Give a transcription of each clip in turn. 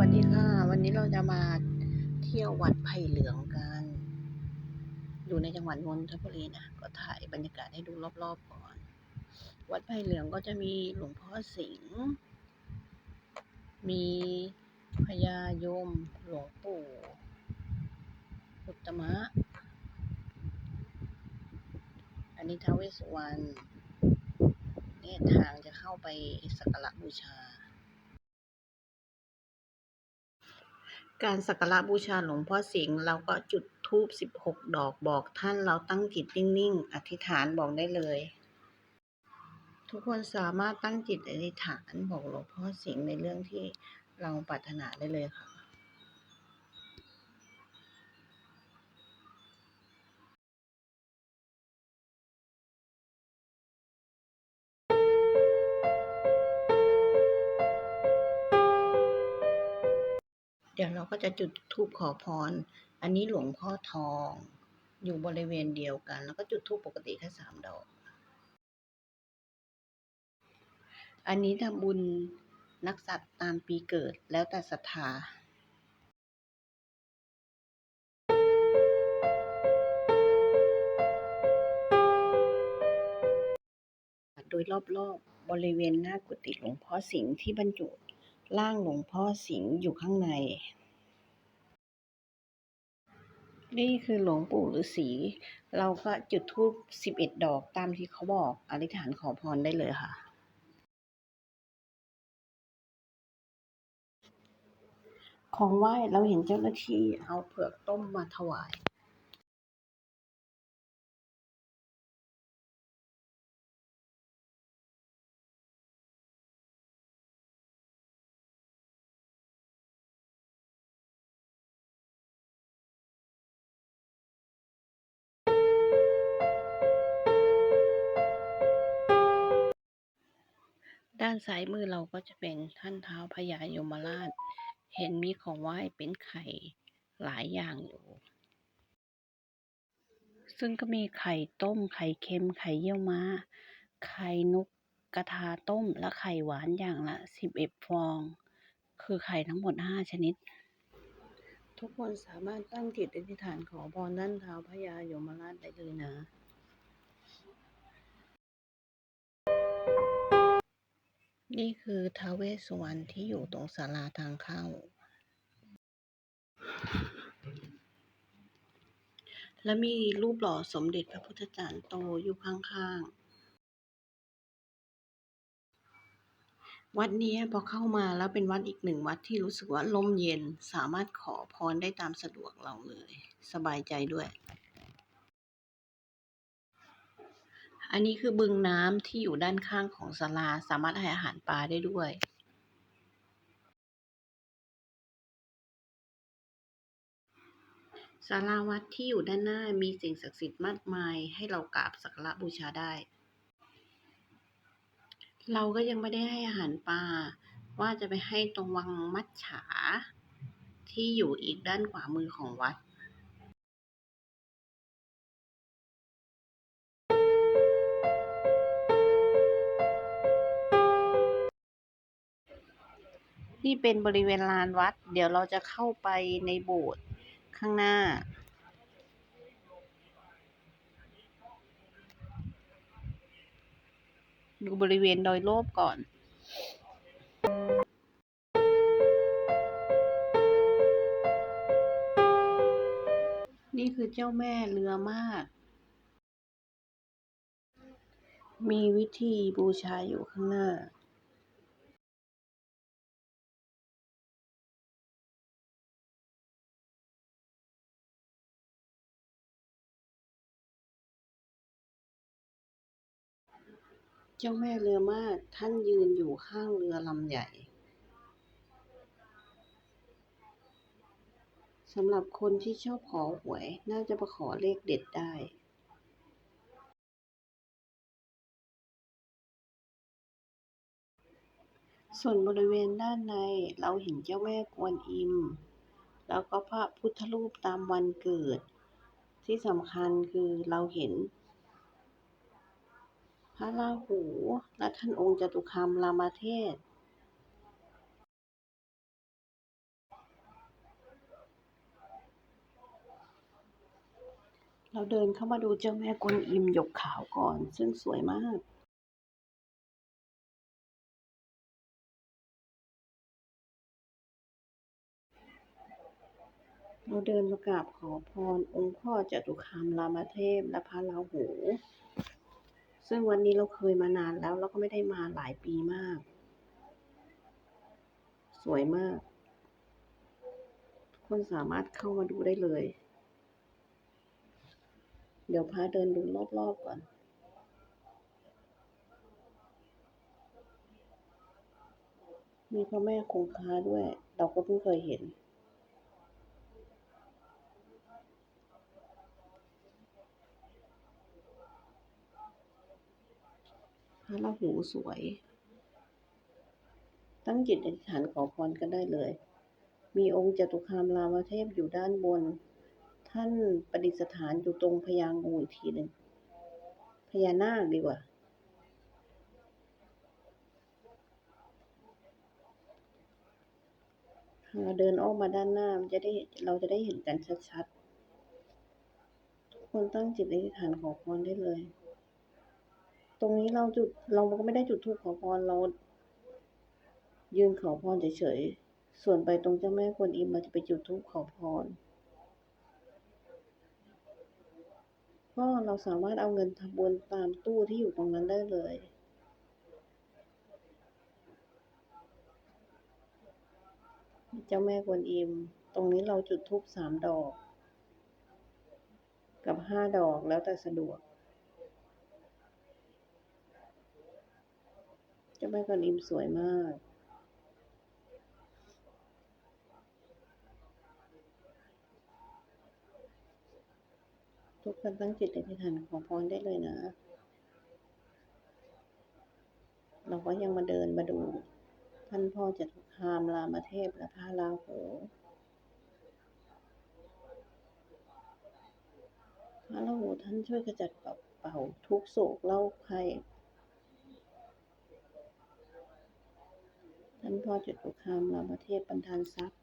วัสดีค่ะ วันนี้เราจะมาเที่ยววัดไผ่เหลืองกัน อยู่ในจังหวัดนนทบุรีนะก็ถ่ายบรรยากาศให้ดูรอบๆก่อน วัดไผ่เหลืองก็จะมีหลวงพ่อสิงห์มีพญายมหลวงปู่อุตมะ อันนี้ท้าวเวสสุวรรณเนี่ยทางจะเข้าไปสักการะบูชา การสักการะบูชาหลวงพ่อสิงห์เราก็จุดธูปสิบหกดอกบอกท่านเราตั้งจิตนิ่งๆ อธิษฐานบอกได้เลย ทุกคนสามารถตั้งจิตอธิษฐานบอกหลวงพ่อสิงห์ในเรื่องที่เราปรารถนาได้เลยค่ะ เดี๋ยวเราก็จะจุดธูปขอพร อันนี้หลวงพ่อทอง อยู่บริเวณเดียวกัน แล้วก็จุดธูปปกติแค่สามดอก อันนี้ทำบุญนักสัตว์ตามปีเกิดแล้วแต่ศรัทธาโดยรอบๆบริเวณหน้ากุฏิหลวงพ่อสิงห์ที่บรรจุ ร่างหลวงพ่อสิงห์อยู่ข้างใน นี่คือหลวงปู่ฤาษีเราก็จุดธูปสิบเอ็ดดอกตามที่เขาบอกอธิษฐานขอพรได้เลยค่ะของไหว้เราเห็นเจ้าหน้าที่เอาเผือกต้มมาถวาย ด้านซ้ายมือเราก็จะเป็นท่านเท้าพญายมราช เห็นมีของไหว้เป็นไข่หลายอย่างอยู่ ซึ่งก็มีไข่ต้ม ไข่เค็ม ไข่เยี่ยวม้า ไข่นกกระทาต้ม และไข่หวานอย่างละสิบเอ็ดฟอง คือไข่ทั้งหมดห้าชนิด ทุกคนสามารถตั้งจิตอธิษฐานขอพรด้านเท้าพญายมราชได้เลยนะ นี่คือท้าเวสสุวรรณที่อยู่ตรงศาลาทางเข้า และมีรูปหล่อสมเด็จพระพุทธจารย์โตอยู่ข้างๆ วัดนี้พอเข้ามาแล้วเป็นวัดอีกหนึ่งวัดที่รู้สึกว่าลมเย็นสามารถขอพรได้ตามสะดวกเราเลย สบายใจด้วย อันนี้คือบึงน้ำที่อยู่ด้านข้างของศาลาสามารถให้อาหารปลาได้ด้วยศาลาวัดที่อยู่ด้านหน้ามีสิ่งศักดิ์สิทธิ์มากมายให้เรากราบสักการะบูชาได้ เราก็ยังไม่ได้ให้อาหารปลาว่าจะไปให้ตรงวังมัจฉาที่อยู่อีกด้านขวามือของวัด นี่เป็นบริเวณลานวัด เดี๋ยวเราจะเข้าไปในโบสถ์ข้างหน้า ดูบริเวณโดยรอบก่อนนี่คือเจ้าแม่เรือมาดมีวิธีบูชาอยู่ข้างหน้า เจ้าแม่เรือมาดท่านยืนอยู่ข้างเรือลำใหญ่สำหรับคนที่ชอบขอหวย น่าจะมาขอเลขเด็ดได้ส่วนบริเวณด้านในเราเห็นเจ้าแม่กวนอิม แล้วก็พระพุทธรูปตามวันเกิด ที่สำคัญคือเราเห็น พระราหู และท่านองค์จตุคามรามเทศ เราเดินเข้ามาดูเจ้าแม่กวนอิมหยกขาวก่อน ซึ่งสวยมากเราเดินมากราบขอพรองค์พ่อจตุคามรามเทพและพระราหู ซึ่งวันนี้เราเคยมานานแล้วแล้วก็ไม่ได้มาหลายปีมาก สวยมาก ทุกคนสามารถเข้ามาดูได้เลย เดี๋ยวพาเดินดูรอบๆก่อนมีพระแม่คงคาด้วย เราก็เพิ่งเคยเห็น พระราหูสวย ตั้งจิตอธิษฐานขอพรกันได้เลย มีองค์จตุคามรามเทพอยู่ด้านบน ท่านประดิษฐานอยู่ตรงพญางูอีกทีหนึ่งพญานาคดีกว่าเราเดินออกมาด้านหน้าจะได้เราจะได้เห็นกันชัดๆ ทุกคนตั้งจิตอธิษฐานขอพรได้เลย ตรงนี้เราจุดเราก็ไม่ได้จุดธูปขอพรเรา ยืนขอพรเฉยๆ ส่วนไปตรงเจ้าแม่กวนอิมเราจะไปจุดธูปขอพรก็เราสามารถเอาเงินทำบุญตามตู้ที่อยู่ตรงนั้นได้เลย เจ้าแม่กวนอิม ตรงนี้เราจุดธูปสามดอก กับห้าดอกแล้วแต่สะดวก เจ้าแม่กวนอิมสวยมาก ทุกคนตั้งจิตอธิษฐานขอพรได้เลยนะ เราก็ยังมาเดินมาดู ท่านพ่อจตุคามรามเทพและพระราหูพระราหูท่านช่วยขจัดเป่าเป่าทุกโศกเล่าภัย ท่านพ่อจตุคามรามเทพบันดาลทรัพย์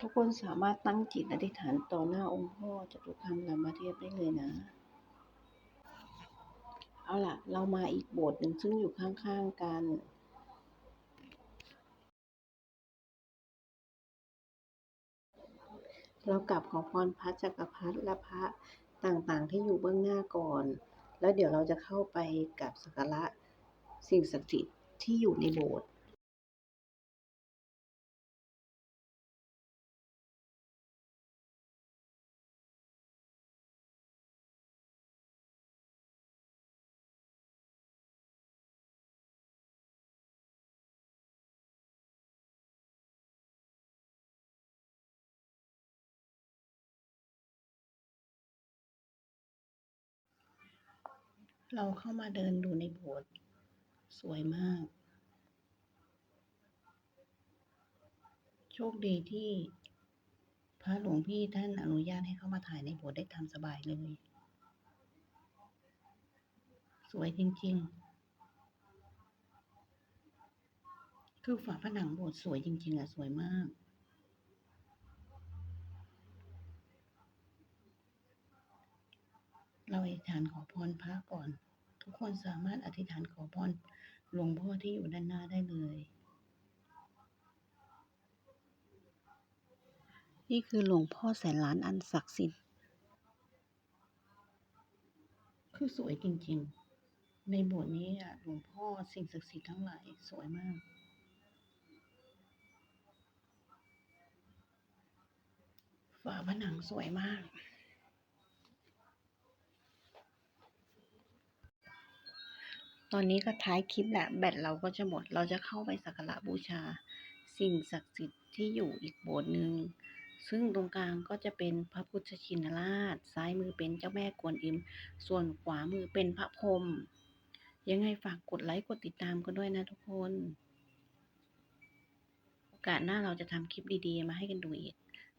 ทุกคนสามารถตั้งจิตอธิษฐานต่อหน้าองค์พ่อจตุคามรามเทพได้เลยนะ เอาล่ะ เรามาอีกโบสถ์หนึ่งซึ่งอยู่ข้างๆกัน เรากลับขอพรพระจักรพรรดิและพระต่างๆ ที่อยู่เบื้องหน้าก่อน แล้วเดี๋ยวเราจะเข้าไปกับสักการะสิ่งศักดิ์สิทธิ์ที่อยู่ในโบสถ์ เราเข้ามาเดินดูในโบสถ์สวยมาก โชคดีที่พระหลวงพี่ท่านอนุญาตให้เข้ามาถ่ายในโบสถ์ได้ตามสบายเลย สวยจริง ๆ คือฝาผนังโบสถ์สวยจริง ๆอะสวยมาก เราอธิษฐานขอพรพระก่อน ทุกคนสามารถอธิษฐานขอพรหลวงพ่อที่อยู่ด้านหน้าได้เลย นี่คือหลวงพ่อแสนล้านอันศักดิ์สิทธิ์ คือสวยจริงๆ ในโบสถ์นี้อะหลวงพ่อสิ่งศักดิ์สิทธิ์ทั้งหลายสวยมากฝาผนังสวยมาก ตอนนี้ก็ท้ายคลิปแหละแบตเราก็จะหมด เราจะเข้าไปสักการะบูชา สิ่งศักดิ์สิทธิ์ที่อยู่อีกโบสถ์หนึ่งซึ่งตรงกลางก็จะเป็นพระพุทธชินราช ซ้ายมือเป็นเจ้าแม่กวนอิม ส่วนขวามือเป็นพระพรหมยังไงฝากกดไลค์กดติดตามกันด้วยนะทุกคน โอกาสหน้าเราจะทำคลิปดี ๆ มาให้กันดูอีก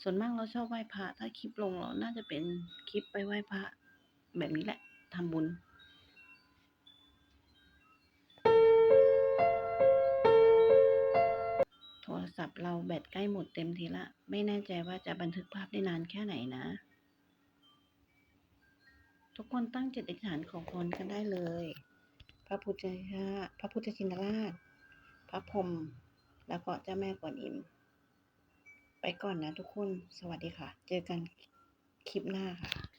ส่วนมากเราชอบไหว้พระ ถ้าคลิปลงเราน่าจะเป็นคลิปไปไหว้พระแบบนี้แหละทำบุญ รศัพท์เราแบตใกล้หมดเต็มทีละ ไม่แน่ใจว่าจะบันทึกภาพได้นานแค่ไหนนะ ทุกคนตั้งจิตอธิษฐานขอพรกันได้เลย พระพุทธเจ้าพระพุทธชินราช พระพรหมแล้วก็เจ้าแม่กวนอิม ไปก่อนนะทุกคน สวัสดีค่ะ เจอกันคลิปหน้าค่ะ